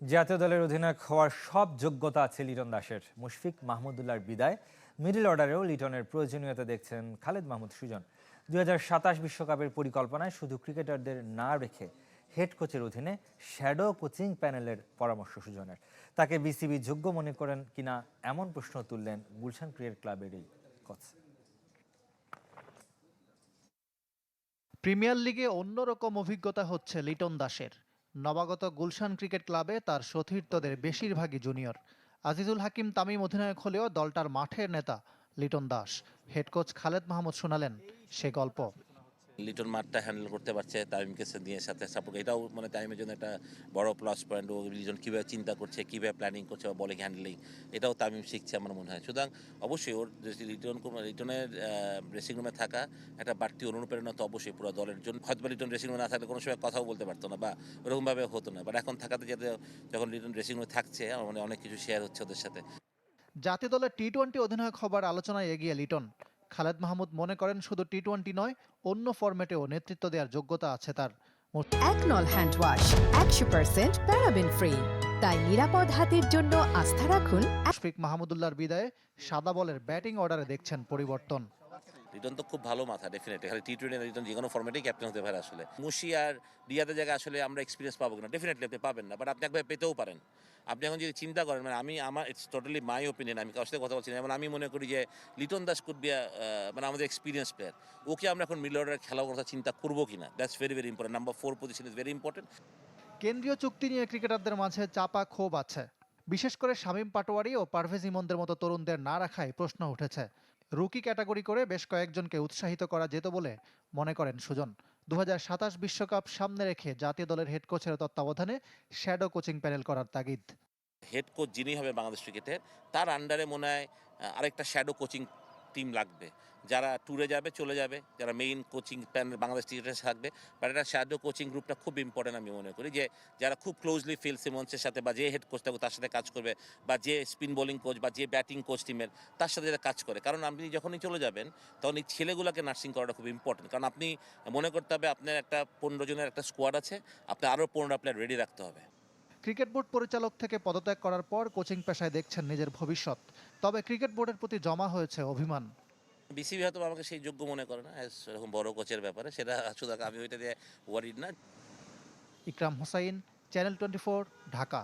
জাতীয় দলের অধিনায়ক হওয়ার সব যোগ্যতা আছে লিটন দাসের। মুশফিক মাহমুদুল্লাহর বিদায়। মিডল অর্ডারেও লিটনের প্রয়োজনীয়তা দেখছেন খালেদ মাহমুদ সুজন। দুই বিশ্বকাপের পরিকল্পনায় শুধু ক্রিকেটারদের না রেখে হেড কোচের অধীনে শ্যাডো কোচিং প্যানেলের পরামর্শ সুজনের। তাকে বিসিবি যোগ্য মনে করেন কিনা এমন প্রশ্ন তুললেন গুলশান ক্রিকেট ক্লাবের এই কোচ প্রিমিয়ার লিগে অন্যরকম অভিজ্ঞতা হচ্ছে লিটন দাসের। নবাগত গুলশান ক্রিকেট ক্লাবে তার সতীর্থদের বেশিরভাগই জুনিয়র। আজিজুল হাকিম তামিম অধিনায়ক হলেও দলটার মাঠের নেতা লিটন দাস। হেড কোচ খালেদ মাহমুদ শোনালেন সে গল্প। লিটন মাঠটা হ্যান্ডেল করতে পারছে তামিমকে নিয়ে সাথে সাপোর্ট এটাও মানে তামিমের জন্য একটা বড় প্লাস পয়েন্ট ও লিটন কীভাবে চিন্তা করছে, কীভাবে প্ল্যানিং করছে বা বলিং হ্যান্ডলিং এটাও তামিম শিখছে আমার মনে হয়। সুতরাং অবশ্যই ওর লিটন লিটনের ড্রেসিং রুমে থাকা একটা বাড়তি অনুপ্রেরণা তো অবশ্যই পুরো দলের জন্য। হয়তো লিটন ড্রেসিং রুমে না থাকলে কোনো সময় কথাও বলতে পারতো না বা ওরকমভাবে হতো না। বাট এখন থাকাতে যাতে যখন লিটন ড্রেসিং রুমে থাকছে, আমার মনে অনেক কিছু শেয়ার হচ্ছে ওদের সাথে। জাতীয় দলের টি টোয়েন্টি অধিনায়ক হবার আলোচনায় এগিয়ে লিটন। খালেদ মাহমুদ মনে করেন শুধু টি টোয়েন্টি নয় অন্য ফরম্যাটেও নেতৃত্ব দেওয়ার যোগ্যতা আছে তার। একনল হ্যান্ড ওয়াশ একশো পার্সেন্ট প্যারাবেন ফ্রি। তাই নিরাপদ হাতের জন্য আস্থা রাখুন। মুশফিক মাহমুদুল্লাহর বিদায়ে সাদা বলের ব্যাটিং অর্ডারে দেখছেন পরিবর্তন। রিটন তো খুব ভালো মাথা ডেফিনেটলি খালি টি টোয়েন্টি রিটন যে কোনো ফর্মেটেই ক্যাপ্টেন হতে পারে আসলে। মুশি আর রিয়াদের জায়গায় আসলে আমরা এক্সপিরিয়েন্স পাবো না ডেফিনেটলি আপনি পাবেন না বাট আপনি একবার পেতেও পারেন। আপনি এখন যদি চিন্তা করেন মানে আমি, আমার ইটস টোটালি মাই ওপিনিয়ন আমি কারোর সাথে কথা বলছি না। যেমন আমি মনে করি যে লিটন দাস কুড বি মানে আমাদের এক্সপিরিয়েন্স প্লেয়ার ওকে আমরা এখন মিডল অর্ডার খেলার কথা চিন্তা করব কিনা? That's very very important number four position is very important কেন্দ্রীয় চুক্তি নিয়ে ক্রিকেটারদের মাঝে চাপা ক্ষোভ আছে। বিশেষ করে শামীম পাটোয়ারি ও পারভেজ ইমনদের মতো তরুণদের না রাখায় প্রশ্ন উঠেছে। রুকি ক্যাটাগরি করে বেশ কয়েকজনকে উৎসাহিত করা যেত বলে মনে করেন সুজন। দু বিশ্বকাপ সামনে রেখে জাতীয় দলের হেড কোচের তত্ত্বাবধানে শ্যাডো কোচিং প্যানেল করার তাগিদ। হেড কোচ যিনি হবে বাংলাদেশ ক্রিকেটের তার আন্ডারে মনে হয় আরেকটা শ্যাডো কোচিং টিম লাগবে। যারা ট্যুরে যাবে, চলে যাবে, যারা মেইন কোচিং প্যানেল বাংলাদেশ ক্রিকেটে থাকবে বাট একটা শ্যাডো কোচিং গ্রুপটা খুব ইম্পর্টেন্ট আমি মনে করি যে, যারা খুব ক্লোজলি ফিল সিমন্সের সাথে বা যে হেড কোচ থাকবে তার সাথে কাজ করবে, বা যে স্পিন বোলিং কোচ বা যে ব্যাটিং কোচ টিমের তার সাথে যারা কাজ করে। কারণ আপনি যখনই চলে যাবেন, তখন এই ছেলেগুলোকে নার্সিং করাটা খুব ইম্পর্টেন্ট কারণ আপনি মনে করতে হবে আপনার একটা পনেরো জনের একটা স্কোয়াড আছে আপনি আরও পনেরো প্লেয়ার রেডি রাখতে হবে। ক্রিকেট বোর্ড পরিচালক থেকে পদত্যাগ করার পর কোচিং পেশায় দেখছেন নিজের ভবিষ্যৎ। তবে ক্রিকেট বোর্ডের প্রতি জমা হয়েছে অভিমান। বিসিবি হয়তো আমাকে সেই যোগ্য মনে করে না সেরকম এরকম বড় কোচের ব্যাপারে। সেটা শুধু আমি ওইটা দিয়ে ওয়ারিড না। Ikram Hossain channel twenty Dhaka.